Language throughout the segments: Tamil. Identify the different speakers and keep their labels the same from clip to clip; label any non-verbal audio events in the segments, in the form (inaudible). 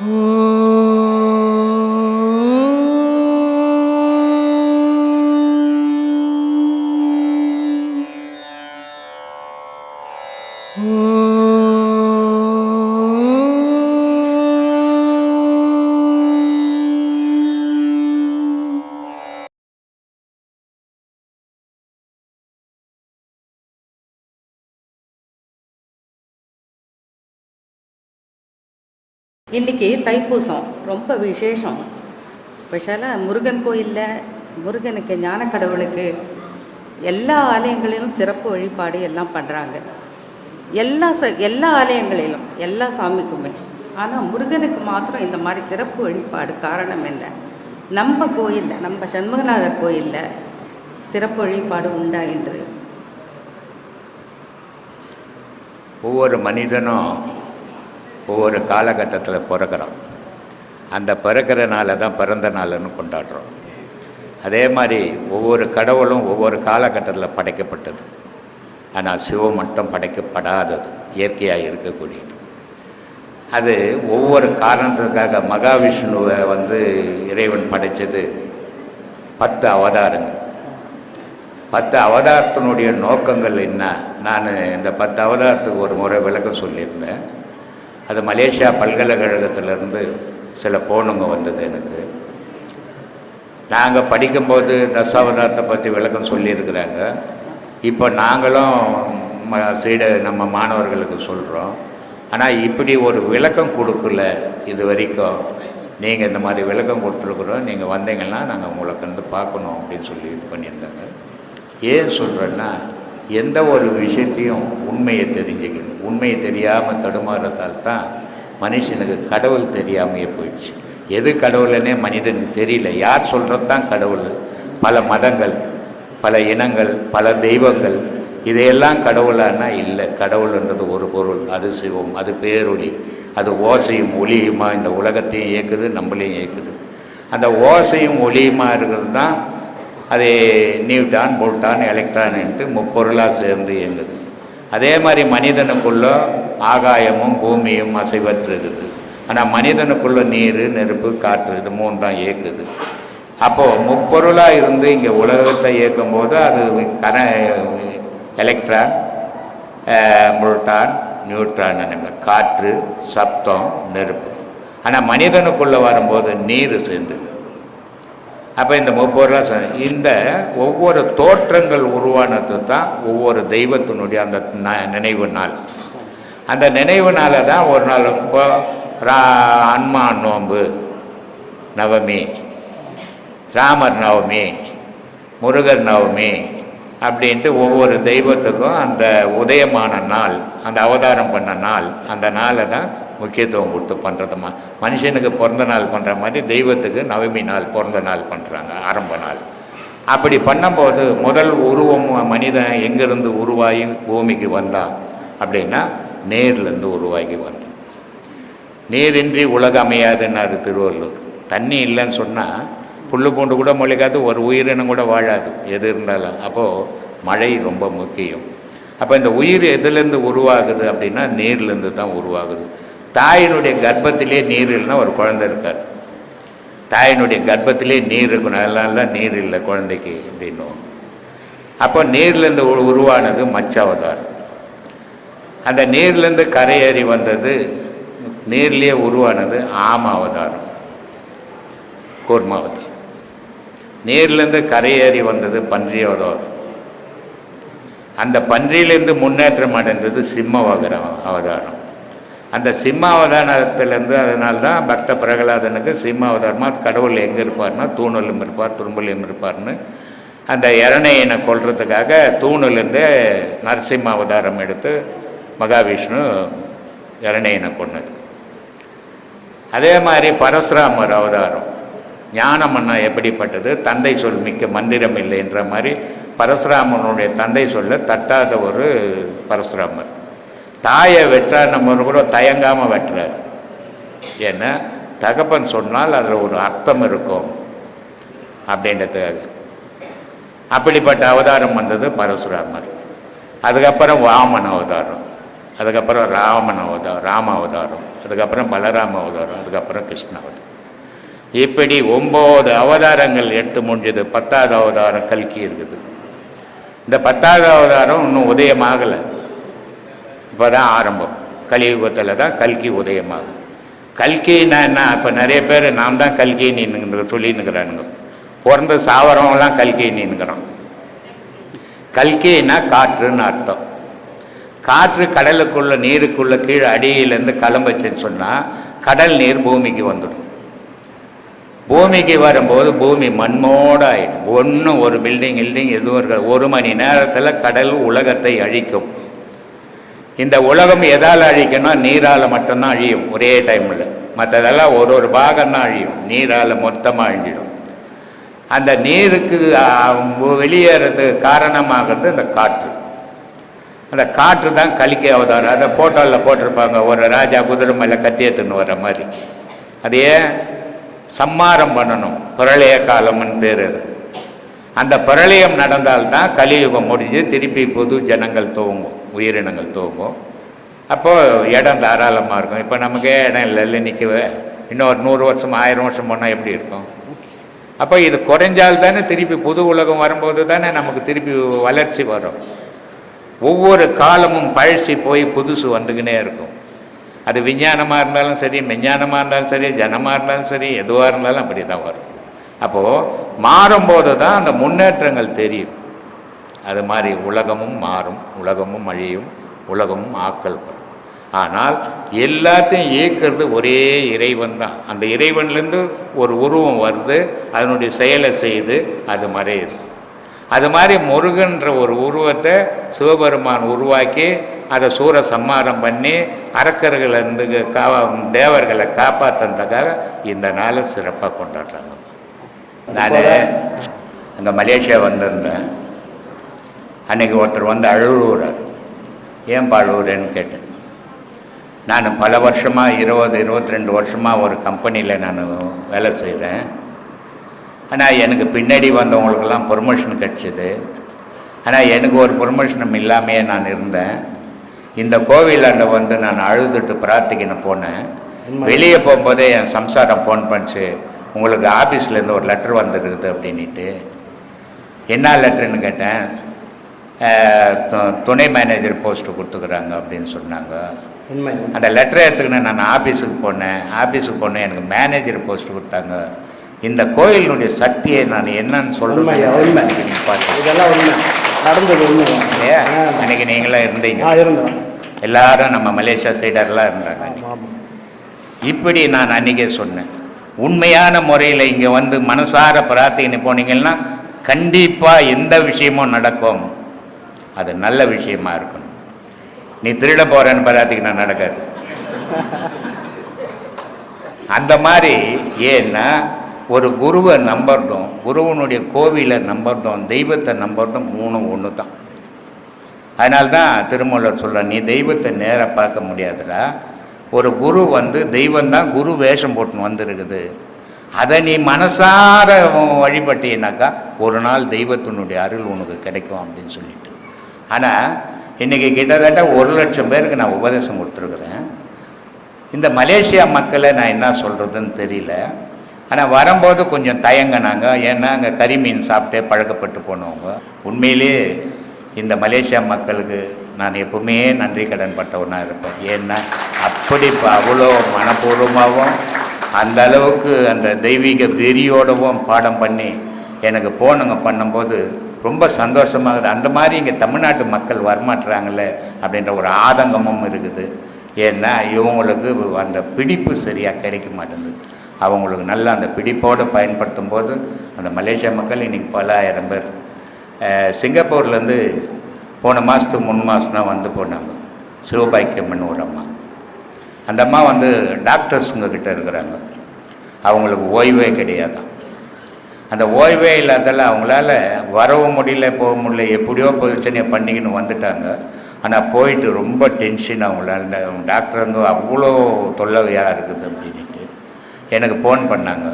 Speaker 1: (gasps) Oh. இன்றைக்கி தைப்பூசம் ரொம்ப விசேஷம். ஸ்பெஷலாக முருகன் கோயிலில் முருகனுக்கு ஞான கடவுளுக்கு எல்லா ஆலயங்களிலும் சிறப்பு வழிபாடு எல்லாம் பண்ணுறாங்க எல்லா ச எல்லா ஆலயங்களிலும் எல்லா சாமிக்குமே. ஆனால் முருகனுக்கு மாத்திரம் இந்த மாதிரி சிறப்பு வழிபாடு காரணம் என்ன? நம்ம கோயிலில் நம்ம சண்முகநாதர் கோயிலில் சிறப்பு வழிபாடு உண்டா என்று?
Speaker 2: ஒவ்வொரு மனிதனும் ஒவ்வொரு காலகட்டத்தில் பிறக்கிறோம். அந்த பிறக்கிற நாளை தான் பிறந்த நாள்னு கொண்டாடுறோம். அதே மாதிரி ஒவ்வொரு கடவுளும் ஒவ்வொரு காலகட்டத்தில் படைக்கப்பட்டது. ஆனால் சிவம் மட்டும் படைக்கப்படாதது இயற்கையாக இருக்கக்கூடியது. அது ஒவ்வொரு காரணத்துக்காக மகாவிஷ்ணுவை வந்து இறைவன் படைத்தது பத்து அவதாரங்கள். பத்து அவதாரத்தினுடைய நோக்கங்கள் என்ன? நான் இந்த பத்து அவதாரத்துக்கு ஒரு முறை விளக்கம் சொல்லியிருந்தேன். அது மலேசியா பல்கலைக்கழகத்திலேருந்து சில போனுங்க வந்தது எனக்கு. நாங்கள் படிக்கும்போது தசாவதாரத்தை பற்றி விளக்கம் சொல்லியிருக்கிறாங்க. இப்போ நாங்களும் ம சீட நம்ம மாணவர்களுக்கு சொல்கிறோம் ஆனால் இப்படி ஒரு விளக்கம் கொடுக்கல இது வரைக்கும் நீங்கள் இந்த மாதிரி விளக்கம் கொடுத்துருக்குறோம். நீங்கள் வந்தீங்கன்னா நாங்கள் உங்களுக்கு வந்து பார்க்கணும் அப்படின்னு சொல்லி இது பண்ணியிருந்தாங்க. ஏன் சொல்கிறேன்னா எந்த ஒரு விஷயத்தையும் உண்மையை தெரிஞ்சுக்கணும். உண்மையை தெரியாமல் தடுமாறத்தால் தான் மனுஷனுக்கு கடவுள் தெரியாமையே போயிடுச்சு. எது கடவுள்னே மனிதனுக்கு தெரியல. யார் சொல்கிறது தான் கடவுள்? பல மதங்கள் பல இனங்கள் பல தெய்வங்கள். இதையெல்லாம் கடவுளானா இல்லை. கடவுள்ன்றது ஒரு பொருள். அது சிவம் அது பேரொளி அது ஓசையும் ஒளியுமா இந்த உலகத்தையும் இயக்குது நம்மளையும் இயக்குது. அந்த ஓசையும் ஒளியுமா இருக்கிறது தான் அது நியூட்டான் போட்டான் எலக்ட்ரான்ட்டு முப்பொருளாக சேர்ந்து இயங்குது. அதே மாதிரி மனிதனுக்குள்ளே ஆகாயமும் பூமியும் அசைவற்றுருக்குது. ஆனால் மனிதனுக்குள்ளே நீர் நெருப்பு காற்று இது மூணு தான் இயக்குது. அப்போது முப்பொருளாக இருந்து இங்கே உலகத்தை இயக்கும் போது அது கர எலக்ட்ரான் முருட்டான் நியூட்ரான் காற்று சப்தம் நெருப்பு. ஆனால் மனிதனுக்குள்ளே வரும்போது நீர் சேர்ந்துது அப்போ இந்த முப்பொருளாக இந்த ஒவ்வொரு தோற்றங்கள் உருவானது தான் ஒவ்வொரு தெய்வத்தினுடைய அந்த ந- நினைவு நாள். அந்த நினைவு நாளை தான் ஒரு நாள் இப்போ ரா அன்மா நோம்பு நவமி ராமர் நவமி முருகர் நவமி அப்படின்ட்டு ஒவ்வொரு தெய்வத்துக்கும் அந்த உதயமான நாள் அந்த அவதாரம் பண்ண நாள் அந்த நாளை தான் முக்கியத்துவம் கொடுத்து பண்ணுறதுமா மனுஷனுக்கு பிறந்த நாள் பண்ணுற மாதிரி தெய்வத்துக்கு நவமி நாள் பிறந்த நாள் பண்ணுறாங்க ஆரம்ப நாள். அப்படி பண்ணும்போது முதல் உருவம் மனிதன் எங்கேருந்து உருவாகி பூமிக்கு வந்தான் அப்படின்னா நேர்லேருந்து உருவாகி வந்தான் நீரின்றி உலகம் அமையாதுன்னாரு திருவள்ளுவர். தண்ணி இல்லைன்னு சொன்னால் புல் பூண்டு கூட முளைக்காது ஒரு உயிரினம் கூட வாழாது எது இருந்தாலும். அப்போது மழை ரொம்ப முக்கியம். அப்போ இந்த உயிர் எதுலேருந்து உருவாகுது அப்படின்னா நீர்லேருந்து தான் உருவாகுது. தாயினுடைய கர்ப்பத்திலே நீர் இல்லைன்னா ஒரு குழந்தை இருக்காது. தாயினுடைய கர்ப்பத்திலே நீர் இருக்கணும் அதெல்லாம் நீர் இல்லை குழந்தைக்கு அப்படின்னுவோம். அப்போ நீர்லேருந்து உருவானது மச்ச அவதாரம் அந்த நீர்லேருந்து கரையேறி வந்தது நீர்லேயே உருவானது ஆம அவதாரம் கூர்ம நீர்லேருந்து கரையேறி வந்தது பன்றி அவதாரம் அந்த பன்றியிலேருந்து முன்னேற்றம் அடைந்தது சிம்ம அவதாரம். அந்த சிம்மாவதானத்திலேருந்து அதனால்தான் தான் பக்த பிரகலாதனுக்கு சிம்மாவதாரமாக கடவுள் எங்கே இருப்பார்னா தூணிலும் இருப்பார் துரும்பலையும் இருப்பார்னு. அந்த இரணையினை கொல்றதுக்காக தூணிலேருந்து நரசிம்ம அவதாரம் எடுத்து மகாவிஷ்ணு இரணையனை கொன்னது. அதே மாதிரி பரசுராமர் அவதாரம். ஞானம்னா எப்படிப்பட்டது? தந்தை சொல் மிக்க மந்திரம் இல்லைன்ற மாதிரி பரசுராமனுடைய தந்தை சொல்ல தட்டாத ஒரு பரசுராமர். தாயை வெட்டார் நம்ம கூட தயங்காமல் வெட்டுறார். ஏன்னா தகப்பன் சொன்னால் அதில் ஒரு அர்த்தம் இருக்கும் அப்படின்றதுக்காக. அப்படிப்பட்ட அவதாரம் வந்தது பரசுராமர். அதுக்கப்புறம் வாமன் அவதாரம் அதுக்கப்புறம் ராமன் அவதாரம் ராம அவதாரம் அதுக்கப்புறம் பலராம அவதாரம் அதுக்கப்புறம் கிருஷ்ண அவதாரம். இப்படி ஒம்பது அவதாரங்கள் எடுத்து முடிஞ்சது பத்தாவது அவதாரம் கல்கி இருக்குது. இந்த பத்தாவது அவதாரம் இன்னும் உதயமாகலை. இப்போ தான் ஆரம்பம். கலியுகத்தில் தான் கல்கி உதயமாகும். கல்கின்னா என்ன? இப்போ நிறைய பேர் நாம் தான் கல்கி நின்று சொல்லின்னுக்கிறானுங்க. பிறந்த சாவரவங்களாம் கல்கி நின்னுக்கிறோம் கல்கின்னா காற்றுன்னு அர்த்தம். காற்று கடலுக்குள்ள நீருக்குள்ள கீழே அடியிலேருந்து கிளம்புச்சுன்னு சொன்னால் கடல் நீர் பூமிக்கு வந்துடும். பூமிக்கு வரும்போது பூமி மண்மோடு ஆயிடும். ஒன்றும் ஒரு பில்டிங் கில்டிங் எதுவும் இருக்காது. ஒரு மணி நேரத்தில் கடல் உலகத்தை அழிக்கும். இந்த உலகம் எதால் அழிக்கணும் நீரால் மட்டும்தான் அழியும். ஒரே டைமில் மற்றதெல்லாம் ஒரு ஒரு பாகம் தான் அழியும். நீரால் மொத்தமாக அழிஞ்சிடும். அந்த நீருக்கு வெளியேறதுக்கு காரணமாகிறது இந்த காற்று. அந்த காற்று தான் கலிக்க அவதாரம். அதை ஃபோட்டோவில் போட்டிருப்பாங்க. ஒரு ராஜா குதிரை மேலே கத்தி எடுத்துன்னு வர மாதிரி. அதையே சம்மாரம் பண்ணணும். பிரளய காலம்னு பேர் அது. அந்த பிரளயம் நடந்தால்தான் கலியுகம் முடிஞ்சு திருப்பி புது ஜனங்கள் துவங்கும் உயிரினங்கள் தூங்கும். அப்போது இடம் தாராளமாக இருக்கும். இப்போ நமக்கே இடம் இல்லை இல்லை நிற்கவே இன்னும் ஒரு நூறு வருஷம் ஆயிரம் வருஷம் போனால் எப்படி இருக்கும்? அப்போ இது குறைஞ்சால் தானே திருப்பி புது உலகம் வரும்போது தானே நமக்கு திருப்பி வளர்ச்சி வரும். ஒவ்வொரு காலமும் பழசி போய் புதுசு வந்துக்கினே இருக்கும். அது விஞ்ஞானமாக இருந்தாலும் சரி மெஞ்ஞானமாக இருந்தாலும் சரி ஜனமாக இருந்தாலும் சரி எதுவாக இருந்தாலும் அப்படி தான் வரும். அப்போது மாறும்போது தான் அந்த முன்னேற்றங்கள் தெரியும். அது மாதிரி உலகமும் மாறும் உலகமும் அழியும் உலகமும் ஆக்கல் படும் ஆனால் எல்லாத்தையும் இயக்கிறது ஒரே இறைவன் தான். அந்த இறைவன்லேருந்து ஒரு உருவம் வருது அதனுடைய செயலை செய்து அது மறையுது. அது மாதிரி முருகன்ற ஒரு உருவத்தை சிவபெருமான் உருவாக்கி அதை சூர சம்மாரம் பண்ணி அரக்கர்களை இருந்து கா தேவர்களை காப்பாற்றுறதுக்காக இந்த நாளை சிறப்பாக கொண்டாடுறாங்க. நான் அங்கே மலேசியா வந்திருந்தேன். அன்னைக்கு ஒருத்தர் வந்து அழுவுறார். ஏன் அழுவுறேன்னு கேட்டேன். நான் பல வருஷமாக இருபது இருபத்தி ரெண்டு வருஷமாக ஒரு கம்பெனியில் நான் வேலை செய்கிறேன் ஆனால் எனக்கு பின்னாடி வந்தவங்களுக்கெல்லாம் ப்ரொமோஷன் கிடச்சிது. ஆனால் எனக்கு ஒரு ப்ரொமோஷனும் இல்லாமையே நான் இருந்தேன். இந்த கோவிலாண்ட வந்து நான் அழுதுட்டு பிரார்த்திக்கணும் போனேன். வெளியே போகும்போதே என் சம்சாரம் ஃபோன் பண்ணிச்சு. உங்களுக்கு ஆஃபீஸ்லேருந்து ஒரு லெட்டர் வந்துருக்குது அப்படின்ட்டு என்ன லெட்டர்னு கேட்டேன். துணை மேனேஜர் போஸ்ட்டு கொடுத்துக்குறாங்க அப்படின்னு சொன்னாங்க.
Speaker 3: உண்மை
Speaker 2: அந்த லெட்டரை எடுத்துக்கின்னு நான் ஆஃபீஸுக்கு போனேன். ஆஃபீஸுக்கு போனேன் எனக்கு மேனேஜர் போஸ்ட் கொடுத்தாங்க. இந்த கோயிலினுடைய சக்தியை நான் என்னன்னு
Speaker 3: உண்மை.
Speaker 2: சொல்கிறேன் பார்த்தேன்
Speaker 3: இதெல்லாம் உண்மை. நடந்தது உண்மை.
Speaker 2: இல்லையா? அன்னைக்கு நீங்களாம் இருந்தீங்க.
Speaker 3: இருந்தோம்
Speaker 2: எல்லாரும் நம்ம மலேசியா சைடர்லாம் இருந்தாங்க இப்படி நான் அன்றைக்கே சொன்னேன். உண்மையான முறையில் இங்கே வந்து மனசார பிரார்த்தனை போனீங்கன்னா கண்டிப்பாக எந்த விஷயமும் நடக்கும். அது நல்ல விஷயமா இருக்கணும். நீ திருட போகிறேன்னு பிரார்த்திக்கினா நடக்காது. அந்த மாதிரி ஏன்னா ஒரு குருவை நம்புறதும் குருவனுடைய கோவிலை நம்புறதும் தெய்வத்தை நம்புறதும் மூணும் ஒன்று தான் அதனால்தான் திருமூலர் சொல்கிற நீ தெய்வத்தை நேராக பார்க்க முடியாதுடா. ஒரு குரு வந்து தெய்வந்தான் குரு வேஷம் போட்டுன்னு வந்திருக்குது. அதை நீ மனசார வழிபட்டீனாக்கா ஒரு நாள் தெய்வத்தினுடைய அருள் உனக்கு கிடைக்கும் அப்படின்னு சொல்லிட்டு. ஆனால் இன்றைக்கி கிட்டத்தட்ட ஒரு லட்சம் பேருக்கு நான் உபதேசம் கொடுத்துருக்குறேன். இந்த மலேசியா மக்களை நான் என்ன சொல்கிறதுன்னு தெரியல. ஆனால் வரும்போது கொஞ்சம் தயங்கினாங்க. ஏன்னா அங்கே கறி மீன் சாப்பிட்டே பழக்கப்பட்டு போனவங்க. உண்மையிலே இந்த மலேசியா மக்களுக்கு நான் எப்பவுமே நன்றி கடன் பட்டவனாக இருப்பேன். ஏன்னா அப்படி இப்போ அவ்வளோ மனப்பூர்வமாகவும் அந்த அளவுக்கு அந்த தெய்வீக வெறியோடவும் பாடம் பண்ணி எனக்கு போனுங்க பண்ணும்போது ரொம்ப சந்தோஷமாகுது. அந்த மாதிரி இங்கே தமிழ்நாட்டு மக்கள் வரமாட்டுறாங்களே அப்படின்ற ஒரு ஆதங்கமும் இருக்குது. ஏன்னா இவங்களுக்கு அந்த பிடிப்பு சரியாக கிடைக்க மாட்டேங்குது. அவங்களுக்கு நல்ல அந்த பிடிப்போடு பயன்படுத்தும் போது அந்த மலேசியா மக்கள் இன்றைக்கி பலாயிரம் பேர். சிங்கப்பூர்லேருந்து போன மாதத்துக்கு முன் மாதம் தான் வந்து போனாங்க. சிவபாக்கியம்மன் ஒரு அம்மா. அந்த அம்மா வந்து டாக்டர்ஸுங்க உங்ககிட்ட இருக்கிறாங்க. அவங்களுக்கு ஓய்வே கிடையாதான் அந்த ஓய்வே இல்லாதால அவங்களால வரவும் முடியல போக முடியல எப்படியோ பிரச்சனையை பண்ணிக்கின்னு வந்துட்டாங்க. ஆனால் போயிட்டு ரொம்ப டென்ஷன் அவங்களால. டாக்டர் வந்து அவ்வளோ தொல்லவையாக இருக்குது அப்படின்ட்டு எனக்கு ஃபோன் பண்ணாங்க.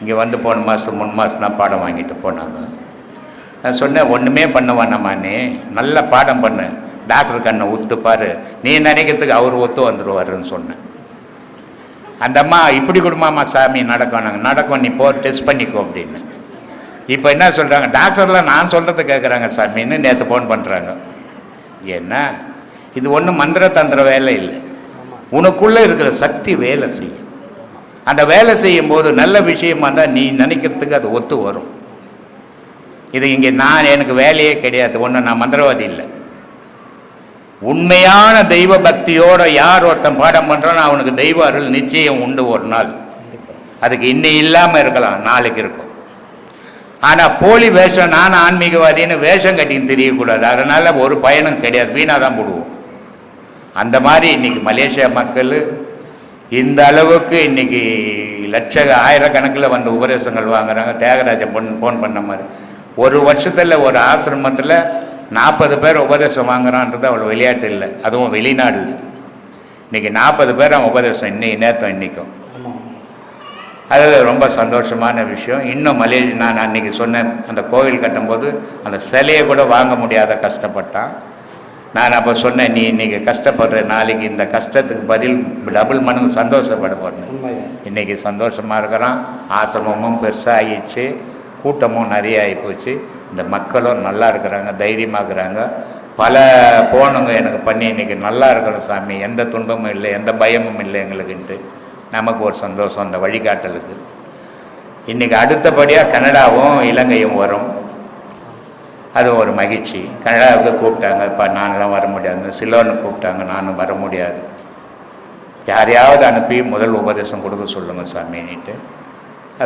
Speaker 2: இங்கே வந்து போன மாதம் மூணு மாதம் தான் பாடம் வாங்கிட்டு போனாங்க. நான் சொன்னேன் ஒன்றுமே பண்ண வேணாமா நீ? நல்ல பாடம் பண்ணு. டாக்டர் கண்ணை பாரு. நீ நினைக்கிறதுக்கு அவர் ஒத்து வந்துடுவாருன்னு சொன்னேன். அந்த அம்மா இப்படி கொடுமாமா சாமி நடக்கும். நாங்கள் நடக்கும் நீ போ டெஸ்ட் பண்ணிக்கோ அப்படின்னு. இப்போ என்ன சொல்கிறாங்க டாக்டர்லாம் நான் சொல்கிறத கேட்குறாங்க சாமின்னு நேற்று ஃபோன் பண்ணுறாங்க என்ன? இது ஒன்றும் மந்திர தந்திர வேலை இல்லை. உனக்குள்ளே இருக்கிற சக்தி வேலை செய்யும். அந்த வேலை செய்யும் போது நல்ல விஷயமா இருந்தால் நீ நினைக்கிறதுக்கு அது ஒத்து வரும். இது இங்கே நான் எனக்கு வேலையே கிடையாது. ஒன்று நான் மந்திரவாதி இல்லை. உண்மையான தெய்வ பக்தியோட யார் ஒருத்தன் பாடம் பண்ணுறானோ அவனுக்கு தெய்வ அருள் நிச்சயம் உண்டு ஒரு நாள். அதுக்கு இன்னி இல்லாமல் இருக்கலாம் நாளைக்கு இருக்கும். ஆனால் போலி வேஷம் நான் ஆன்மீகவாதின்னு வேஷம் கட்டின்னு தெரியக்கூடாது. அதனால் ஒரு பயனும் கிடையாது. வீணாக தான் போடுவோம். அந்த மாதிரி இன்னைக்கு மலேசியா மக்கள் இந்த அளவுக்கு இன்னைக்கு லட்ச ஆயிரக்கணக்கில் வந்து உபதேசங்கள் வாங்குறாங்க. தியாகராஜன் பொன் ஃபோன் பண்ண மாதிரி. ஒரு வருஷத்தில் ஒரு ஆசிரமத்தில் நாற்பது பேர் உபதேசம் வாங்குறான்றது அவ்வளோ விளையாட்டு இல்லை. அதுவும் வெளிநாடு. இன்னைக்கு நாற்பது பேர் அவன் உபதேசம் இன்னைக்கு நேற்று இன்னைக்கும். அது ரொம்ப சந்தோஷமான விஷயம். இன்னும் மலே நான் அன்னைக்கு சொன்னேன் அந்த கோவில் கட்டும்போது அந்த சிலையை கூட வாங்க முடியாத கஷ்டப்பட்டான். நான் அப்போ சொன்னேன் நீ இன்னைக்கு கஷ்டப்படுற நாளைக்கு இந்த கஷ்டத்துக்கு பதில் டபுள் மடங்கு சந்தோஷப்பட போறேன்
Speaker 3: உண்மையா?
Speaker 2: இன்னைக்கு சந்தோஷமாக இருக்கிறான். ஆசிரமமும் பெருசாக ஆயிடுச்சு கூட்டமும் நிறைய ஆகிப்போச்சு இந்த மக்களும் நல்லா இருக்கிறாங்க தைரியமாக இருக்கிறாங்க பல போனவங்க எனக்கு பண்ணி இன்னைக்கு நல்லா இருக்கிறோம் சாமி. எந்த துன்பமும் இல்லை எந்த பயமும் இல்லை எங்களுக்குன்ட்டு. நமக்கு ஒரு சந்தோஷம் அந்த வழிகாட்டலுக்கு. இன்றைக்கி அடுத்தபடியாக கனடாவும் இலங்கையும் வரும். அது ஒரு மகிழ்ச்சி. கனடாவுக்கு கூப்பிட்டாங்க இப்போ நான்லாம் வர முடியாது. சிலோன்னு கூப்பிட்டாங்க நானும் வர முடியாது. யாரையாவது அனுப்பி முதல் உபதேசம் கொடுக்க சொல்லுங்கள் சாமின்ட்டு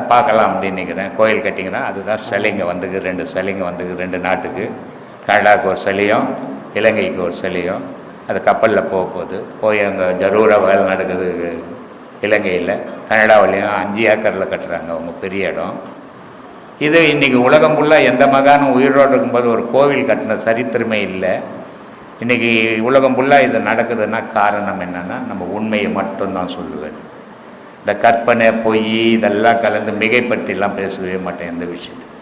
Speaker 2: பார்க்கலாம் அப்படின்னு நினைக்கிறேன். கோயில் கட்டிங்கன்னா அதுதான் சிலைங்க வந்துக்கு ரெண்டு சிலைங்க வந்துக்கு ரெண்டு நாட்டுக்கு. கனடாவுக்கு ஒரு சிலையும் இலங்கைக்கு ஒரு சிலையும். அது கப்பலில் போக போகுது. போய் அங்கே ஜரூரா வேலை நடக்குது இலங்கையில். கனடாவிலையும் அஞ்சு ஏக்கரில் கட்டுறாங்க அவங்க பெரிய இடம். இது இன்றைக்கி உலகம் ஃபுல்லாக எந்த மகானும் உயிரோடு இருக்கும்போது ஒரு கோவில் கட்டின சரித்திரமே இல்லை. இன்றைக்கி உலகம் ஃபுல்லாக இது நடக்குதுன்னா காரணம் என்னென்னா நம்ம உண்மையை மட்டும்தான் சொல்லுவேன். இந்த கற்பனை பொய் இதெல்லாம் கலந்து மிகைப்பற்றிலாம் பேசவே மாட்டேன் எந்த விஷயத்தையும்.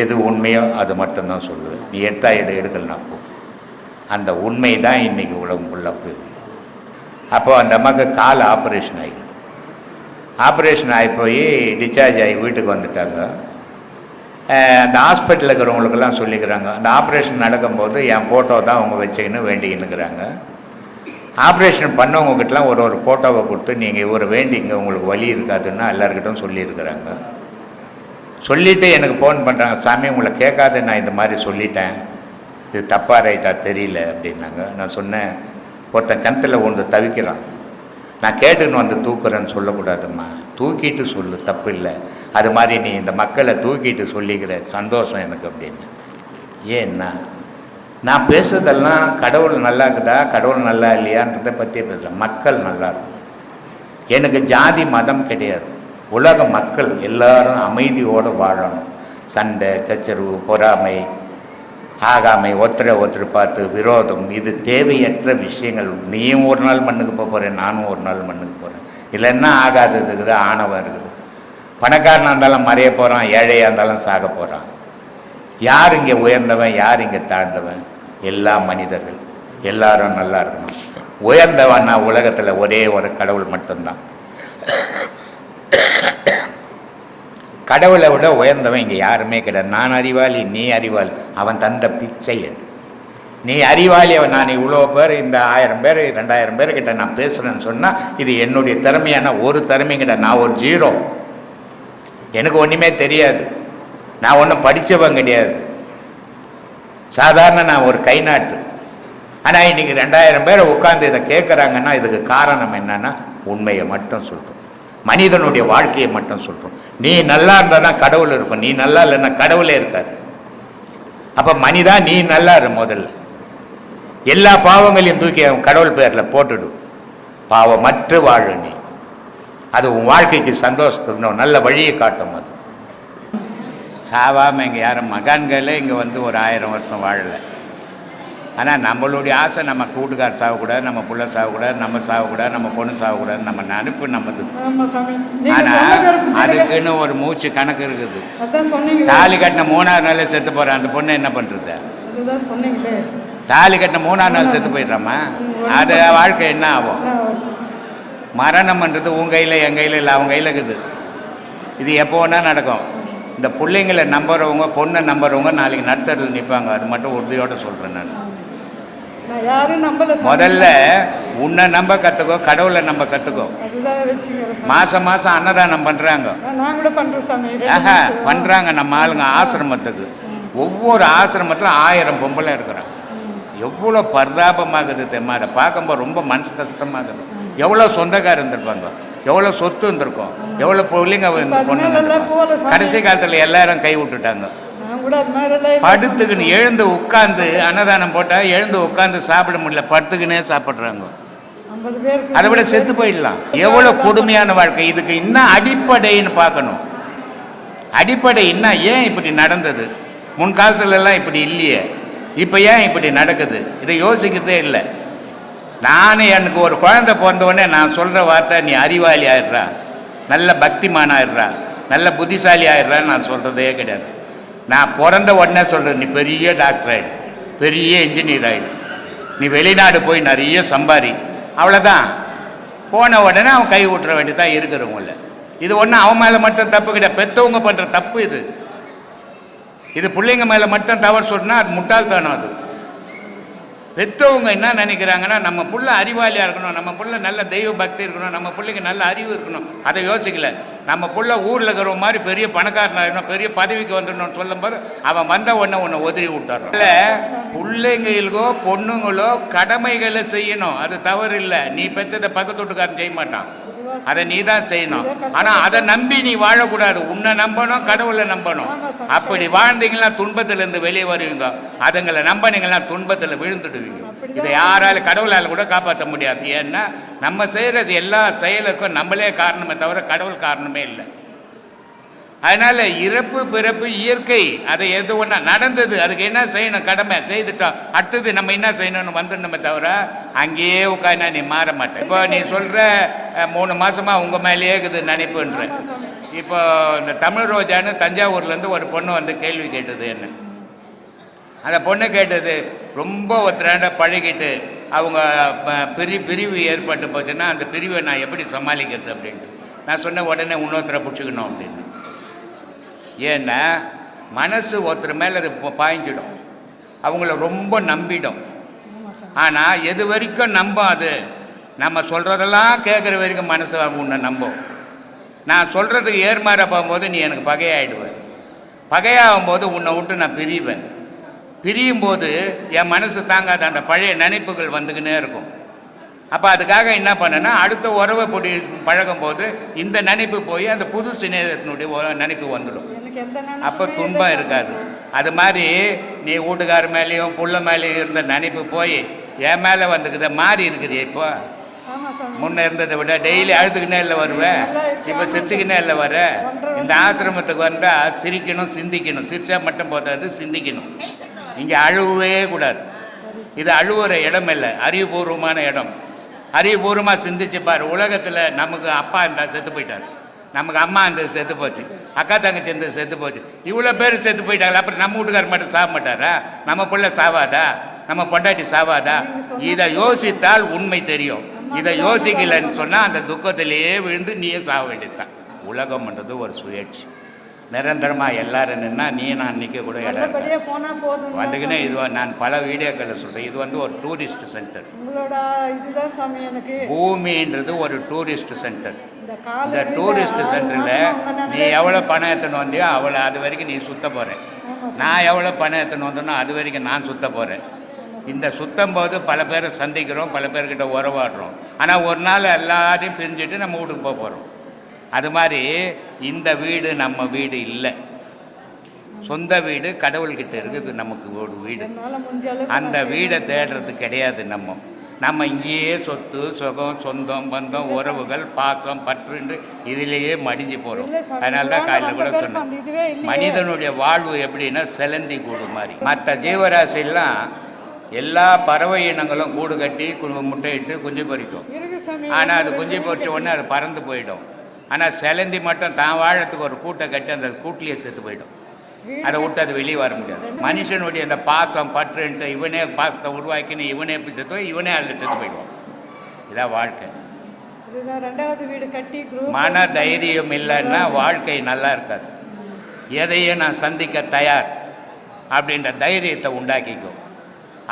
Speaker 2: எது உண்மையோ அது மட்டும்தான் சொல்லுவேன். நீ எடுத்தா எடு எடுக்கலாம் போ. அந்த உண்மை தான் இன்றைக்கி உலகம் ஃபுல்லாக போகுது. அப்போ அந்த அம்மாவுக்கு கால் ஆப்ரேஷன் ஆகிடுது ஆப்ரேஷன் ஆகி போய் டிஸ்சார்ஜ் ஆகி வீட்டுக்கு வந்துட்டாங்க. அந்த ஹாஸ்பிட்டலில் இருக்கிறவங்களுக்கெல்லாம் சொல்லிக்கிறாங்க. அந்த ஆப்ரேஷன் நடக்கும்போது என் ஃபோட்டோ தான் அவங்க வச்சுக்கின்னு வேண்டிக்கின்னுக்கிறாங்க. ஆப்ரேஷன் பண்ணவங்ககிட்டலாம் ஒரு ஒரு ஃபோட்டோவை கொடுத்து நீங்கள் இவரை வேண்டிங்க உங்களுக்கு வழி இருக்காதுன்னா எல்லாருக்கிட்டும் சொல்லியிருக்கிறாங்க. சொல்லிவிட்டு எனக்கு ஃபோன் பண்ணுறாங்க சாமி உங்களை கேட்காத நான் இந்த மாதிரி சொல்லிட்டேன். இது தப்பாக ரைட்டாக தெரியல அப்படின்னாங்க. நான் சொன்னேன் ஒருத்தன் கிணத்துல ஒன்று தவிக்கிறான். நான் கேட்டுன்னு வந்து தூக்குறேன்னு சொல்லக்கூடாதும்மா. தூக்கிட்டு சொல்லு தப்பு இல்லை. அது மாதிரி நீ இந்த மக்களை தூக்கிட்டு சொல்லிக்கிற சந்தோஷம் எனக்கு அப்படின்னு. ஏன்னா நான் பேசுறதெல்லாம் கடவுள் நல்லா இருக்குதா கடவுள் நல்லா இல்லையான்றதை பற்றியே பேசுகிறேன் மக்கள் நல்லா இருக்கும் எனக்கு ஜாதி மதம் கிடையாது. உலக மக்கள் எல்லாரும் அமைதியோடு வாழணும். சண்டை சச்சரவு பொறாமை ஆகாமை ஒருத்தரை ஒருத்தர் பார்த்து விரோதம் இது தேவையற்ற விஷயங்கள். நீயும் ஒரு நாள் மண்ணுக்கு போக போகிறேன் நானும் ஒரு நாள் மண்ணுக்கு போகிறேன் இல்லைன்னா ஆகாதது இருக்குது ஆணவம் இருக்குது. பணக்காரனாக இருந்தாலும் மறைய போகிறான் ஏழையாக இருந்தாலும் சாக போகிறான் யார் இங்கே உயர்ந்தவன் யார் இங்கே தாழ்ந்தவன்? எல்லா மனிதர்கள். எல்லாரும் நல்லா இருக்கணும். உயர்ந்தவன்னா உலகத்தில் ஒரே ஒரு கடவுள் மட்டும்தான். கடவுளை விட உயர்ந்தவன் இங்கே யாருமே கிடையாது. நான் அறிவாளி நீ அறிவாளி. அவன் தந்த பிச்சை அது. நீ அறிவாளி அவன் நான் இவ்வளோ பேர் இந்த ஆயிரம் பேர் ரெண்டாயிரம் பேர்கிட்ட நான் பேசுகிறேன்னு சொன்னால் இது என்னுடைய திறமையான ஒரு திறமைங்கிட்ட நான் ஒரு ஜீரோ. எனக்கு ஒன்றுமே தெரியாது. நான் ஒன்றும் படித்தவன் கிடையாது. சாதாரண நான் ஒரு கை நாட்டு ஆனால் இன்னைக்கு ரெண்டாயிரம் பேர் உட்காந்து இதை கேட்குறாங்கன்னா இதுக்கு காரணம் என்னன்னா உண்மையை மட்டும் சொல்கிறோம் மனிதனுடைய வாழ்க்கையை மட்டும் சொல்கிறோம் நீ நல்லா இருந்தால் தான் கடவுள் இருக்கும். நீ நல்லா இல்லைன்னா கடவுளே இருக்காது. அப்போ மனிதா நீ நல்லா இரு முதல்ல. எல்லா பாவங்களையும் தூக்கி அவன் கடவுள் பேரில் போட்டுடு. பாவமற்று வாழு நீ. அது உன் வாழ்க்கைக்கு சந்தோஷத்துக்கு நல்ல வழியை காட்டும் அது. சாவாமல் இங்கே யாரும் மகான்களே இங்கே வந்து ஒரு ஆயிரம் வருஷம் வாழலை. ஆனால் நம்மளுடைய ஆசை நம்ம கூட்டுக்கார் சாகக்கூடாது நம்ம புள்ள சாகக்கூடாது நம்ம சாகக்கூடாது நம்ம பொண்ணு சாகக்கூடாது நம்ம நினைப்பு நம்மது.
Speaker 4: நீங்க
Speaker 2: ஆனால் அதுக்குன்னு ஒரு மூச்சு கணக்கு இருக்குது. தாலி கட்டின மூணாவது நாளே செத்து போகிறேன் அந்த பொண்ணு என்ன பண்ணுறது தாலி கட்டின மூணாம் நாள் செத்து போயிடுறாமா அது வாழ்க்கை என்ன ஆகும்? மரணம்ன்றது உன் கையில் என் கையில் இல்லை அவன் கையில் இருக்குது. இது எப்போ வேணா நடக்கும். இந்த பிள்ளைங்களை நம்புறவங்க பொண்ணை நம்புறவங்க நாளைக்கு நடுத்தரில் நிற்பாங்க அது மட்டும் உறுதியோடு சொல்கிறேன் நான். முதல்ல உன்னை நம்ப கற்றுக்கோ கடவுளை நம்ப கற்றுக்கோ. மாதம் மாதம் அன்னதானம் பண்ணுறாங்க ஆஹா. பண்ணுறாங்க நம்ம ஆளுங்க ஆசிரமத்துக்கு. ஒவ்வொரு ஆசிரமத்திலும் ஆயிரம் பொம்பளை இருக்கிறான் எவ்வளோ பரிதாபமாகுது தெரியுமா? அதை பார்க்கும்போது ரொம்ப மனசு கஷ்டமாகுது. எவ்வளோ சொந்தக்காரர் இருந்திருப்பாங்க. எவ்வளோ சொத்து இருந்திருக்கும் எவ்வளோ பிள்ளைங்க.
Speaker 4: சாமி.
Speaker 2: கடைசி காலத்தில் எல்லாரும் கை விட்டுட்டாங்க. படுத்துக்கின்னு எழுந்து உட்காந்து அன்னதானம் போட்டால் எழுந்து உட்காந்து சாப்பிட முடியல. படுத்துக்கினே சாப்பிட்றாங்க. அதை விட செத்து போயிடலாம். எவ்வளோ கொடுமையான வாழ்க்கை. இதுக்கு இன்னும் அடிப்படைன்னு பார்க்கணும். அடிப்படை என்ன? ஏன் இப்படி நடந்தது? முன்காலத்துல எல்லாம் இப்படி இல்லையே. இப்போ ஏன் இப்படி நடக்குது? இதை யோசிக்கிறதே இல்லை. நான் எனக்கு ஒரு குழந்தை பிறந்தவொடனே நான் சொல்கிற வார்த்தை நீ அறிவாளி ஆயிடுறா. நல்ல பக்திமான் ஆயிடுறா. நல்ல புத்திசாலி ஆயிடுறான்னு நான் சொல்கிறதே கிடையாது. நான் பிறந்த உடனே சொல்கிறேன் நீ பெரிய டாக்டர் ஆயிடு. பெரிய இன்ஜினியர் ஆயிடு. நீ வெளிநாடு போய் நிறைய சம்பாரி. அவ்வளோதான் போன உடனே அவன் கை விட்டுற வேண்டியதான் இருக்கிறவங்கள இது ஒன்றும் அவன் மேலே மட்டும் தப்பு கிடையாது. பெற்றவங்க பண்ணுற தப்பு இது. இது பிள்ளைங்க மேலே மட்டும் தவறு சொன்னால் அது முட்டாள்தானம் அது. பெற்றவங்க என்ன நினைக்கிறாங்கன்னா நம்ம புள்ள அறிவாளியாக இருக்கணும் நம்ம புள்ள நல்ல தெய்வ பக்தி இருக்கணும் நம்ம பிள்ளைக்கு நல்ல அறிவு இருக்கணும். அதை யோசிக்கல. நம்ம புள்ள ஊரில் இருக்கிற மாதிரி பெரிய பணக்காரனாக பெரிய பதவிக்கு வந்துடணும்னு சொல்லும்போது அவன் வந்த உடனே உன்னை உதறி விட்டுறான். இல்லை பிள்ளைங்களுக்கோ பொண்ணுங்களோ கடமைகளை செய்யணும். அது தவறு இல்லை. நீ பெற்றதை பக்கத்து வீட்டுக்காரன் செய்ய மாட்டான். அதை நீ தான் செய்யணும். ஆனால் அதை நம்பி நீ வாழக்கூடாது. உன்னை நம்பணும் கடவுளை நம்பணும். அப்படி வாழ்ந்தீங்கன்னா துன்பத்திலேருந்து வெளியே வருவீங்க. அதுங்களை நம்பினீங்கன்னா துன்பத்தில் விழுந்துடுவீங்க. இதை யாராலும் கடவுளால் கூட காப்பாற்ற முடியாது. ஏன்னா நம்ம செய்கிறது எல்லா செயலுக்கும் நம்மளே காரணமே தவிர கடவுள் காரணமே இல்லை. அதனால இறப்பு பிறப்பு இயற்கை அதை எது ஒன்றா நடந்தது அதுக்கு என்ன செய்யணும்? கடமை. செய்துட்டோம். அடுத்தது நம்ம என்ன செய்யணும்னு வந்துடணுமே தவிர அங்கேயே உட்காந்து நீ மாற மாட்டேன் இப்போ நீ சொல்கிற மூணு மாசமா உங்கள் மேலேயே இருக்குது நினைப்புன்ற. இப்போ இந்த தமிழ் ரோஜான்னு தஞ்சாவூர்லேருந்து ஒரு பொண்ணு வந்து கேள்வி கேட்டது என்ன? அந்த பொண்ணு கேட்டது ரொம்ப ஒருத்தராண்ட பழகிட்டு அவங்க பிரி பிரிவு ஏற்பட்டு போச்சுன்னா அந்த பிரிவை நான் எப்படி சமாளிக்கிறது அப்படின்ட்டு. நான் சொன்னேன் உடனே இன்னொருத்தரை பிடிச்சிக்கணும் அப்படின்னு. ஏன்னா மனசு ஒருத்தர் மேலே அது பாய்ஞ்சிடும். அவங்கள ரொம்ப நம்பிடும். ஆனால் எது வரைக்கும் நம்பும் அது நம்ம சொல்கிறதெல்லாம் கேட்குற வரைக்கும் மனசு உன்னை நம்பும். நான் சொல்கிறதுக்கு ஏர்மாற போகும்போது நீ எனக்கு பகையாயிடுவ பகையாகும் போது உன்னை விட்டு நான் பிரிவேன். பிரியும் போது என் மனசு தாங்காத அந்த பழைய நினைப்புகள் வந்துக்கினே இருக்கும். அப்போ அதுக்காக என்ன பண்ணேன்னா அடுத்த உறவை பொடி பழகும் போது இந்த நினைப்பு போய் அந்த புது சிநேகத்தினுடைய நினைப்பு வந்துடும். அப்போ துன்பம். இருக்காது. அது மாதிரி நீ வீட்டுக்கார மேலேயும் புள்ள மேலேயும் இருந்த நினைப்பு போய் என் மேலே வந்துக்குத. மாறி இருக்கிறியே இப்போ. முன்ன இருந்ததை விட டெய்லி அழுதுகினே இல்லை வருவேன் இப்போ சிரிச்சுக்கினே இல்லை வர. இந்த ஆசிரமத்துக்கு வந்தால் சிரிக்கணும் சிந்திக்கணும். சிரிச்சா மட்டும் போதாது சிந்திக்கணும். இங்கே அழுவவே கூடாது. இது அழுவுற இடம் இல்லை. அறிவுபூர்வமான இடம். அறிவுபூர்வமாக சிந்திச்சு பாரு. உலகத்தில் நமக்கு அப்பா இருந்தா செத்து போயிட்டார். நமக்கு அம்மா இருந்தது செத்து போச்சு அக்கா தங்கச்சி இருந்தது செத்து போச்சு. இவ்வளோ பேர் செத்து போயிட்டாங்க அப்புறம் நம்ம வீட்டுக்காரர் மட்டும் சாக மாட்டாரா? நம்ம பிள்ளை சாவாதா? நம்ம பொண்டாட்டி சாவாதா? இதை யோசித்தால் உண்மை தெரியும். இதை யோசிக்கலைன்னு சொன்னால் அந்த துக்கத்திலேயே விழுந்து நீயே சாக வேண்டியதுதான். உலகம்ன்றது ஒரு சுழற்சி நிரந்தரமாக எல்லாரும் நின்னா நீ நான் நிற்க கூட இடம்
Speaker 4: போதும்
Speaker 2: வந்துக்கினே. இது நான் பல வீடியோக்களில் சொல்கிறேன் இது வந்து ஒரு டூரிஸ்ட் சென்டர்
Speaker 4: உங்களோட இதுதான் சாமி எனக்கு.
Speaker 2: பூமின்றது ஒரு டூரிஸ்ட் சென்டர்
Speaker 4: இந்த
Speaker 2: டூரிஸ்ட் சென்டரில் நீ எவ்வளோ பணம் எடுத்துன்னு வந்தியோ அவ்வளோ அது வரைக்கும் நீ சுத்த போகிற
Speaker 4: ஆமா
Speaker 2: நான் எவ்வளோ பணம் எடுத்துன்னு வந்தேனோ அது வரைக்கும் நான் சுத்த போகிறேன் இந்த சுத்தம் போது பல பேரை சந்திக்கிறோம் பல பேர்கிட்ட உறவாடுறோம். ஆனால் ஒரு நாள் எல்லாரையும் பிரிஞ்சுட்டு நம்ம வீட்டுக்கு போக போகிறோம் அது மாதிரி இந்த வீடு நம்ம வீடு இல்லை. சொந்த வீடு கடவுள்கிட்ட இருக்குது நமக்கு ஒரு வீடு. அந்த வீடை. தேடுறது கிடையாது நம்ம. நம்ம இங்கேயே சொத்து சுகம் சொந்தம் பந்தம் உறவுகள் பாசம் பற்றுன்று இதிலேயே மடிஞ்சு போகிறோம் அதனால தான் காலையில் கூட
Speaker 4: இல்லையே.
Speaker 2: மனிதனுடைய வாழ்வு எப்படின்னா செலந்தி கூடு மாதிரி. மற்ற ஜீவராசிலாம் எல்லா பறவை இனங்களும் கூடு கட்டி கு- முட்டையிட்டு குஞ்சு
Speaker 4: சாமி
Speaker 2: ஆனால் அது குஞ்சு பொரிச்ச உடனே அது பறந்து போயிடும். ஆனால் செலந்தி மட்டும் தான் வாழறதுக்கு ஒரு கூட்டை கட்டி அந்த கூட்டிலேயே செத்து போயிடும். அதை விட்டு அது வெளியே வர முடியாது. மனுஷனுடைய அந்த பாசம் பற்றுன்ட்டு இவனே பாசத்தை உருவாக்கின்னு இவனே போய் செத்து இவனே அதில் செத்து போயிடுவான். இதான் வாழ்க்கை.
Speaker 4: ரெண்டாவது வீடு கட்டி
Speaker 2: மன தைரியம் இல்லைன்னா வாழ்க்கை நல்லா இருக்காது. எதையும் நான் சந்திக்க தயார் அப்படின்ற தைரியத்தை உண்டாக்கிக்கும்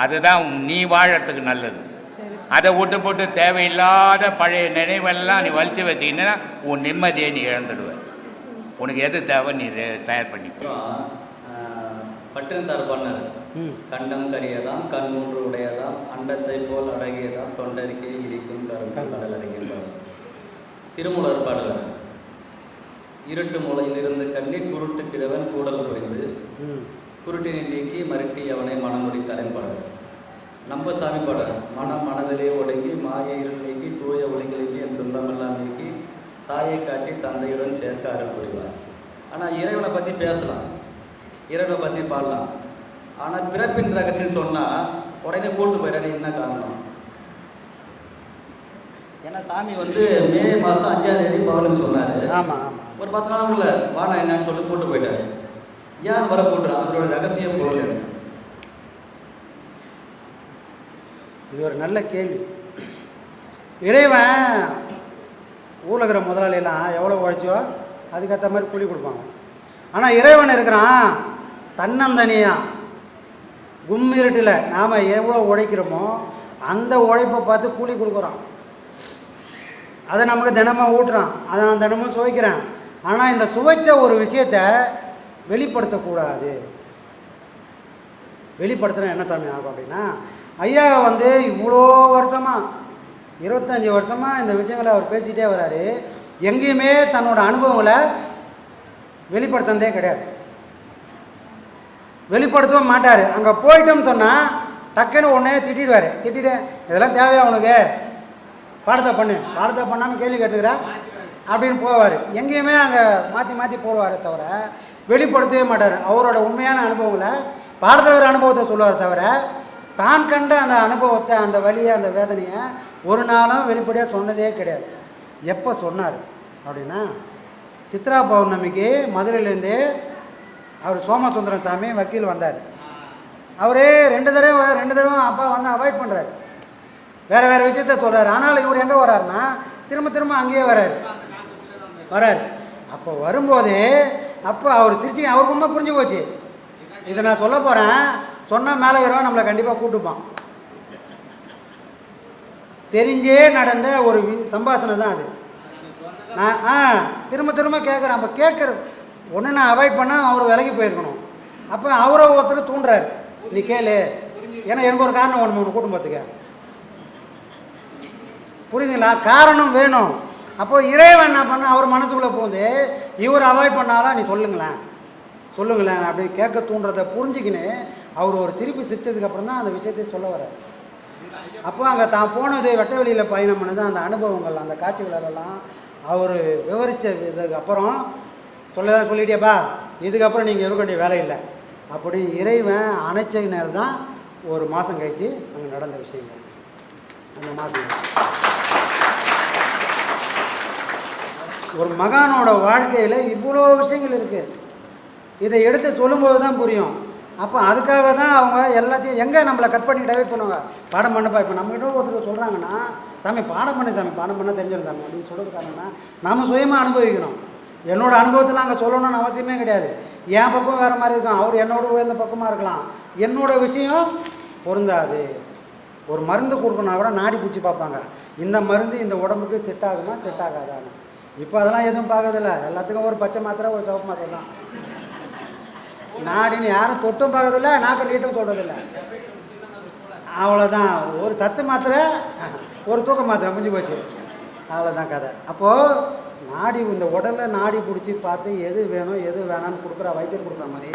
Speaker 2: அதுதான் நீ வாழறதுக்கு நல்லது. அதை விட்டு போட்டு தேவையில்லாத பழைய நினைவெல்லாம் நீ வலிச்சு வச்சிங்கன்னா உன் நிம்மதியை நீ இழந்துடுவ. உனக்கு எது தேவை நீ தயார் பண்ணிக்கோ.
Speaker 5: பட்டினத்தார் பண்ணார். கண்டம் கரியதாம் கண் மூன்று உடையதாம் அண்டத்தை போல் அழகியதாம் தொண்டருக்கே இடிக்கும் கருத்து கடல் அடங்கியிருந்தார் திருமூலர் பாடலர் இருட்டு மூலையிலிருந்து கண்ணி குருட்டு கிழவன் கூடல்
Speaker 3: ம்.
Speaker 5: குருட்டினை நீக்கி மருட்டி அவனை மனமுடி தலைப்பாடல் நம்ம சாமி பாடல். மனம் மனதிலே ஒடுங்கி மாய இருள் நீக்கி தூய ஒளிகளுக்கு என் துன்பமெல்லாம் நீக்கி தாயை காட்டி தந்தையுடன் சேர்க்க அருள் புரிவார். ஆனால் இறைவனை பற்றி பேசலாம். இறைவனை பற்றி பாடலாம். ஆனால் பிறப்பின் ரகசியம் சொன்னால் உடனே கூட்டு போயிடாது என்ன காரணம்? ஏன்னா சாமி வந்து மே மாதம் அஞ்சாம் தேதி பவுனுக்கு சொன்னார்.
Speaker 3: ஆமாம்
Speaker 5: ஒரு பத்து நாளுக்குள்ள வாடா என்னன்னு சொல்லி கூட்டு போயிட்டாரு. ஏன் வர கூட்டுறான்? அதோட ரகசியம் பொருள் என்ன?
Speaker 3: இது ஒரு நல்ல கேள்வி. இறைவன் ஊரில் இருக்கிற முதலாளியெல்லாம் எவ்வளோ உழைச்சோ அதுக்கேற்ற மாதிரி கூலி கொடுப்பாங்க. ஆனால் இறைவன் இருக்கிறான் தன்னந்தனியாக கும்மிருட்டில் நாம் எவ்வளோ உழைக்கிறோமோ அந்த உழைப்பை பார்த்து கூலி கொடுக்குறான். அதை நமக்கு தினமும் ஊட்டுறான். அதை நான் தினமும் சுவைக்கிறேன். ஆனால் இந்த சுவைச்ச ஒரு விஷயத்தை வெளிப்படுத்தக்கூடாது. வெளிப்படுத்தினா என்ன சாமி ஆகும் அப்படின்னா ஐயா வந்து இவ்வளோ வருஷமாக இருபத்தஞ்சி வருஷமாக இந்த விஷயங்களை அவர் பேசிக்கிட்டே வர்றாரு எங்கேயுமே தன்னோட அனுபவங்களை வெளிப்படுத்தினதே கிடையாது. வெளிப்படுத்தவும் மாட்டார். அங்கே போயிட்டோம்னு சொன்னால் டக்குன்னு உடனே திட்டிடுவார். திட்டிட்டு இதெல்லாம் தேவையா உனக்கு? பாடத்தை பண்ணு. பாடத்தை பண்ணாமல் கேள்வி கேட்டுக்கிறா? அப்படின்னு போவார். எங்கேயுமே அங்கே மாற்றி மாற்றி போடுவாரே தவிர வெளிப்படுத்தவே மாட்டார். அவரோட உண்மையான அனுபவங்களை பாடத்தில் ஒரு அனுபவத்தை சொல்லுவார் தவிர தான் கண்ட அந்த அனுபவத்தை அந்த வழியை அந்த வேதனையை ஒரு நாளும் வெளிப்படையாக சொன்னதே கிடையாது. எப்போ சொன்னார்? அப்படின்னா சித்ரா பௌர்ணமிக்கு மதுரையிலேருந்து அவர் சோமசுந்தரம் சாமி வக்கீல் வந்தார். அவரே ரெண்டு தடவை வர ரெண்டு தடவை அப்பா வந்து அவாய்ட் பண்ணுறாரு வேறு வேறு விஷயத்த சொல்கிறாரு ஆனால் இவர் எங்கே வர்றாருன்னா திரும்ப திரும்ப அங்கேயே வராரு. வராரு. அப்போ வரும்போது அப்போ அவர் சிரிச்சு அவருக்கு ரொம்ப புரிஞ்சு போச்சு. இதை நான் சொல்ல போகிறேன் சொன்னால் மேலே இருக்கிறவன் நம்மளை கண்டிப்பாக கூட்டுப்பான். தெரிஞ்சே நடந்த ஒரு வி- சம்பாஷணை தான் அது. நான் ஆ திரும்ப திரும்ப கேட்குறேன் அப்போ கேட்குற ஒன்று நான் அவாய்ட் பண்ணால் அவர் விலகி போயிருக்கணும். அப்போ அவரை ஒருத்தர் தூண்டுறாரு. நீ கேளு. ஏன்னா எனக்கு ஒரு காரணம் ஒன்று ஒன்று குடும்பத்துக்கு புரியுதுங்களா? காரணம் வேணும். அப்போது இறைவன் என்ன பண்ண அவர் மனசுக்குள்ளே போகுது இவர் அவாய்ட் பண்ணாலும் நீ சொல்லுங்களேன். சொல்லுங்களேன். அப்படி கேட்க தூண்டுறதை புரிஞ்சுக்கின்னு அவர் ஒரு சிரிப்பு சிரித்ததுக்கப்புறம் தான் அந்த விஷயத்தை சொல்ல வர்றார். அப்போ அங்கே தான் போனது வெட்ட வெளியில் பயணம் பண்ணது அந்த அனுபவங்கள் அந்த காட்சிகளெல்லாம் அவர் விவரித்த இதுக்கப்புறம் சொல்ல சொல்லிட்டேப்பா இதுக்கப்புறம் நீங்கள் இருக்க வேண்டிய வேலை இல்லை. அப்படி இறைவன் அணைச்ச நேரம் தான் ஒரு மாதம் கழித்து அங்கே நடந்த விஷயங்கள். அந்த மாதம் ஒரு மகானோட வாழ்க்கையில் இவ்வளோ விஷயங்கள் இருக்குது இதை எடுத்து சொல்லும்போது தான் புரியும். அப்போ அதுக்காக தான் அவங்க எல்லாத்தையும் எங்கே நம்மளை கட் பண்ணி டைவர்ட் பண்ணுவாங்க? பாடம் பண்ணப்பா இப்போ நம்மகிட்ட ஒருத்தர் சொல்கிறாங்கன்னா சாமி பாடம் பண்ணு சாமி பாடம் பண்ண தெரிஞ்சிடும் சாமி அப்படின்னு சொல்கிறதுக்காகனா நாம் சுயமாக அனுபவிக்கணும். என்னோடய அனுபவத்தில் அங்கே சொல்லணும்னு அவசியமே கிடையாது. என் பக்கம் வேறு மாதிரி இருக்கும். அவர் என்னோட உயர்ந்த பக்கமாக இருக்கலாம். என்னோட விஷயம் பொருந்தாது. ஒரு மருந்து கொடுக்கணும்னா கூட நாடி பிடிச்சி பார்ப்பாங்க. இந்த மருந்து இந்த உடம்புக்கு செட் ஆகுமா செட் ஆகாதான்னு. இப்போ அதெல்லாம் எதுவும் பார்க்கறதில்ல. எல்லாத்துக்கும் ஒரு பச்சை மாத்திரை ஒரு சிவப்பு மாத்திரை தான். நாடின்னு யாரும் தொட்டும் பார்க்கறதில்ல நாக்கு நீட்டும் சொல்கிறதில்ல அவ்வளோதான் ஒரு சத்து மாத்திரை ஒரு தூக்க மாத்திரை முடிஞ்சு போச்சு. அவ்வளோதான் கதை. அப்போது நாடி இந்த உடலில் நாடி பிடிச்சி பார்த்து எது வேணும் எது வேணாம்னு கொடுக்குற வைத்தியர் கொடுக்குற மாதிரி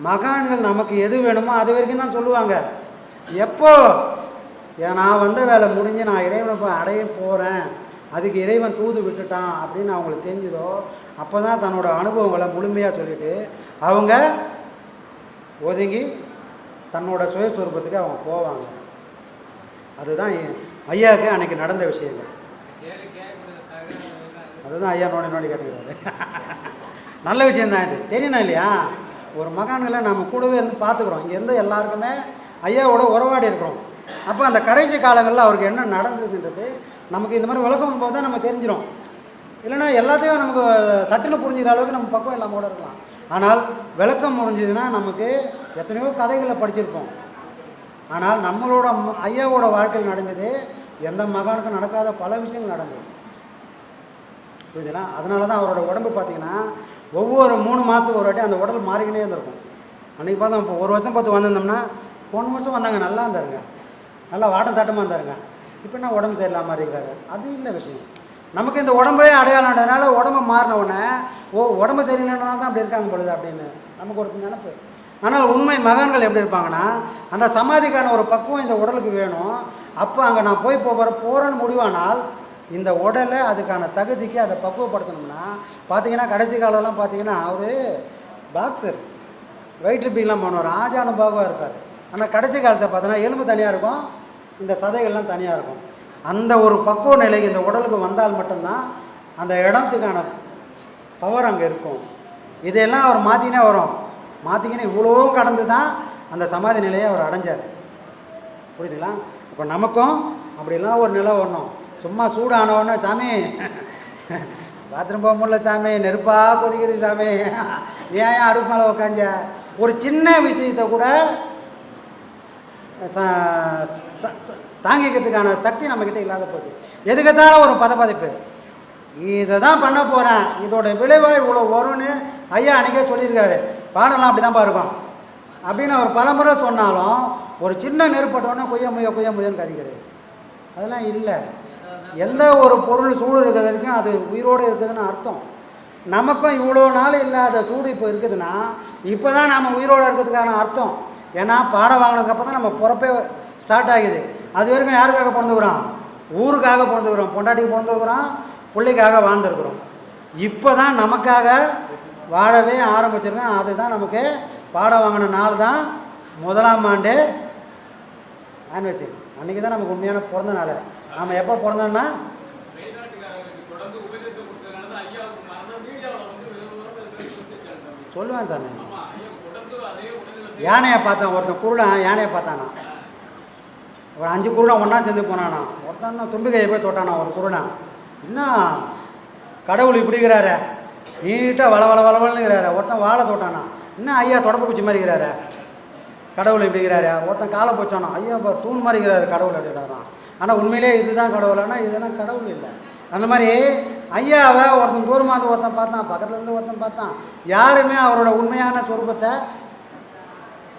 Speaker 3: மகான்கள் நமக்கு எது வேணுமோ அது வரைக்கும் தான் சொல்லுவாங்க. எப்போ? நான் வந்த வேலை முடிஞ்சு நான் இறைவனை போய் அடைய போகிறேன் அதுக்கு இறைவன் தூது விட்டுட்டான் அப்படின்னு அவங்களுக்கு தெரிஞ்சதோ அப்போ தான் தன்னோட அனுபவங்களை முழுமையாக சொல்லிட்டு அவங்க ஒதுங்கி தன்னோட சுயஸ்வரூபத்துக்கு அவங்க போவாங்க. அதுதான் ஐயாவுக்கு அன்றைக்கி நடந்த விஷயங்கள். அதுதான் ஐயா நோண்டி நோண்டி கேட்டுக்கிறாரு. (laughs) நல்ல விஷயந்தான் இது. தெரியணும் இல்லையா? ஒரு மகான்களை நம்ம கூடவே இருந்து பார்த்துக்குறோம். இங்கே இருந்து எல்லாருக்குமே ஐயாவோட உறவாடி இருக்கிறோம். அப்போ அந்த கடைசி காலங்களில் அவருக்கு என்ன நடந்ததுன்றது நமக்கு இந்த மாதிரி விளக்கம் போது தான் நம்ம தெரிஞ்சிடும் இல்லைன்னா எல்லாத்தையும் நமக்கு சட்டுன்னு புரிஞ்சுக்கிற அளவுக்கு நம்ம பக்கம் இல்லாமல் கூட இருக்கலாம். ஆனால் விளக்கம் முடிஞ்சதுன்னா நமக்கு எத்தனையோ கதைகளை படிச்சிருப்போம். ஆனால் நம்மளோட ஐயாவோட வாழ்க்கையில் நடந்தது எந்த மகானுக்கும் நடக்காத பல விஷயங்கள் நடந்தது. புரியுதுங்களா? அதனால தான் அவரோட உடம்பு பார்த்திங்கன்னா ஒவ்வொரு மூணு மாதத்துக்கு ஒரு வாட்டி அந்த உடல் மாறிக்கினே இருந்திருக்கும். அன்றைக்கி பார்த்தோம் இப்போ ஒரு வருஷம் பார்த்து வந்திருந்தோம்னா போன வருஷம் வந்தாங்க நல்லா இருந்தாருங்க. நல்லா வாட்டம் சாட்டமாக இருந்தாருங்க. இப்போ என்ன உடம்பு சரியில்லாம மாதிரி இருக்காரு அது இல்லை விஷயம். நமக்கு இந்த உடம்பே அடையாளம்ன்றதுனால உடம்பு மாறின உடனே ஓ உடம்பு சரியில்லைன்னா தான் அப்படி இருக்காங்க பொழுது அப்படின்னு நமக்கு ஒரு நினப்பு. ஆனால் உண்மை மகான்கள் எப்படி இருப்பாங்கன்னா அந்த சமாதிக்கான ஒரு பக்குவம் இந்த உடலுக்கு வேணும். அப்போ அங்கே நான் போய் போகிற போகிறேன்னு முடிவானால் இந்த உடலை அதுக்கான தகுதிக்கு அதை பக்குவப்படுத்தணும்னா பார்த்தீங்கன்னா கடைசி காலம்லாம் பார்த்தீங்கன்னா அவர் பாக்ஸர் வெயிட் லிப்பிங்லாம் பண்ணுவார். ஆஜானுபாகவாக இருப்பார். ஆனால் கடைசி காலத்தை பார்த்தோன்னா எலும்பு தனியாக இருக்கும் இந்த சதைகள்லாம் தனியாக இருக்கும். அந்த ஒரு பக்குவ நிலை இந்த உடலுக்கு வந்தால் மட்டும்தான் அந்த இடத்துக்கான பவர் அங்கே இருக்கும். இதையெல்லாம் அவர் மாற்றினே வரும். மாற்றிக்கினே இவ்வளோ கடந்து தான் அந்த சமாதி நிலையை அவர் அடைஞ்சார். புரியுதுங்களா? இப்போ நமக்கும் அப்படிலாம் ஒரு நிலை வரணும். சும்மா சூடானவொன்னே சாமி பாத்ரூம் போக முடியல சாமி நெருப்பாக கொதிக்குது சாமி ஏன் அடுப்பு மேலே உக்காஞ்ச ஒரு சின்ன விஷயத்தை கூட ச- தாங்கிக்கிறதுக்கான சக்தி நம்மக்கிட்ட இல்லாத போச்சு. எதுக்கத்தாலும் ஒரு பதப்பதைப்பு. இதை தான் பண்ண போகிறேன் இதோட விளைவாக இவ்வளோ வரும்னு ஐயா அன்றைக்கே சொல்லியிருக்காரு. பாடலாம் அப்படி தான் இருக்கும். அப்படின்னு அவர் பலமுறை சொன்னாலும் ஒரு சின்ன நெருப்பட்டோன்னே கொய்ய முய கொய்ய முயன்னு கதிக்கிறது அதெல்லாம் இல்லை. எந்த ஒரு பொருள் சூடு இருக்கிற வரைக்கும் அது உயிரோடு இருக்குதுன்னு அர்த்தம். நமக்கும் இவ்வளோ நாள் இல்லாத சூடு இப்போ இருக்குதுன்னா இப்போ தான் நாம் உயிரோடு இருக்கிறதுக்கான அர்த்தம். ஏன்னா பாடம் வாங்கினதுக்கப்புறம் தான் நம்ம பிறப்பே ஸ்டார்ட் ஆகுது. அது வரைக்கும் யாருக்காக பிறந்துக்கிறோம்? ஊருக்காக பிறந்துக்கிறோம் பொண்டாட்டிக்கு பிறந்துக்கிறோம் பிள்ளைக்காக வாழ்ந்துருக்குறோம். இப்போ தான் நமக்காக வாழவே ஆரம்பிச்சிருக்கேன் அதுதான் நமக்கு பாடம் வாங்கின நாள் தான். முதலாம் ஆண்டு ஆனிவர்சரி அன்றைக்கி தான் நமக்கு உண்மையான பிறந்த நாள். நாம் எப்போ பிறந்தோம்னா? சொல்லுவேன் சாமி. யானையை பார்த்தேன் ஒருத்தன் குருடன் யானையை பார்த்தானா? ஒரு அஞ்சு குருடன் ஒன்றா சேர்ந்து போனானா? ஒருத்தன் தும்பிக்கையை போய் தொட்டானா ஒரு குருடன் என்ன? கடவுள் இப்படிங்கிறாரு நீட்டாக வள வள வளவலங்கிறாரு ஒருத்தன் வாழை தொட்டானா? என்ன ஐயா தொடப்பு குச்சி மாதிரி கடவுள் இப்படிங்கிறாரு ஒருத்தன் காலை போச்சானா? ஐயா பார் தூண் மாதிரி கடவுள் அப்படின்றாரான் ஆனால் உண்மையிலே இதுதான் கடவுள். ஆனால் இதெல்லாம் கடவுள் இல்லை. அந்த மாதிரி ஐயாவை ஒருத்தன் தூரமாக இருந்து ஒருத்தன் பார்த்தான். பக்கத்துலேருந்து ஒருத்தன் பார்த்தான். யாருமே அவரோட உண்மையான சொரூபத்தை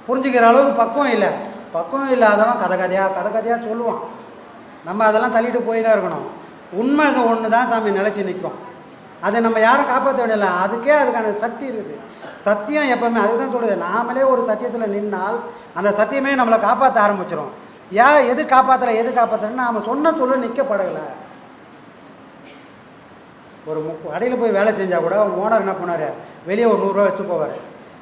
Speaker 3: புரிஞ்சுக்கிற அளவுக்கு பக்குவம் இல்லை. பக்குவம் இல்லாதவன் கதை கதையாக கதை கதையாக சொல்லுவான். நம்ம அதெல்லாம் தள்ளிட்டு போயிட்டே இருக்கணும். உண்மை ஒன்று தான் சாமி நிலச்சி நிற்கும் அதை நம்ம யாரும் காப்பாற்ற வேண்டியல அதுக்கே அதுக்கான சக்தி இருக்குது. சத்தியம் எப்போவுமே அதுதான் சொல்லுது. நாமளே ஒரு சத்தியத்தில் நின்னால் அந்த சத்தியமே நம்மளை காப்பாற்ற ஆரம்பிச்சிடும் யா எது காப்பாற்றலை எது காப்பாற்றலைன்னு நாம் சொன்ன சொல்ல நிற்கப்படலை ஒரு மு கடையில் போய் வேலை செஞ்சால் கூட ஓனர் என்ன பண்ணார் வெளியே ஒரு நூறுரூவா வச்சுட்டு போவார்.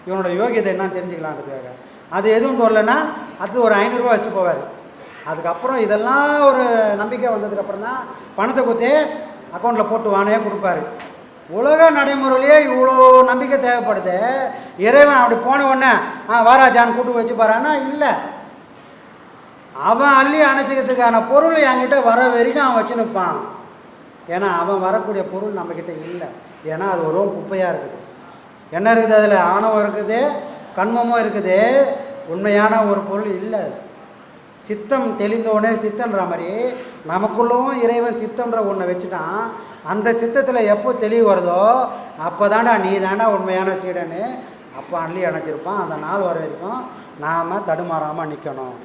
Speaker 3: இவனோட யோகியதை என்னன்னு தெரிஞ்சுக்கலான்றதுக்காக அது எதுவும் வரலன்னா அது ஒரு ஐநூறுரூவா வச்சுட்டு போவார். அதுக்கப்புறம் இதெல்லாம் ஒரு நம்பிக்கை வந்ததுக்கப்புறம் தான் பணத்தை கொடுத்து அக்கௌண்ட்டில் போட்டு வானே கொடுப்பாரு. உலக நடைமுறையிலேயே இவ்வளோ நம்பிக்கை தேவைப்படுது. இறைவன் அப்படி போன உடனே ஆ வாராஜான்னு கூட்டு வச்சு இல்லை. அவன் அள்ளி அணைச்சிக்கிறதுக்கான பொருள் என்கிட்ட வர வரைக்கும் அவன் வச்சு நிற்பான். ஏன்னா அவன் வரக்கூடிய பொருள் நம்மக்கிட்ட இல்லை. ஏன்னா அது ஒரு குப்பையாக இருக்குது. என்ன இருக்குது அதில்? ஆணவம் இருக்குது கண்மமும் இருக்குது. உண்மையான ஒரு பொருள் இல்லை. சித்தம் தெளிந்தோடனே சித்தன்ற மாதிரி நமக்குள்ளவும் இறைவன் சித்தன்ற ஒன்றை வச்சுட்டான் அந்த சித்தத்தில் எப்போ தெளிவு வருதோ அப்போ தாண்டா நீ தாண்டா உண்மையான சீடன்னு அப்போ அள்ளி அணைச்சிருப்பான் அந்த நாள் வர வரைக்கும் நாம் தடுமாறாமல் நிற்கணும்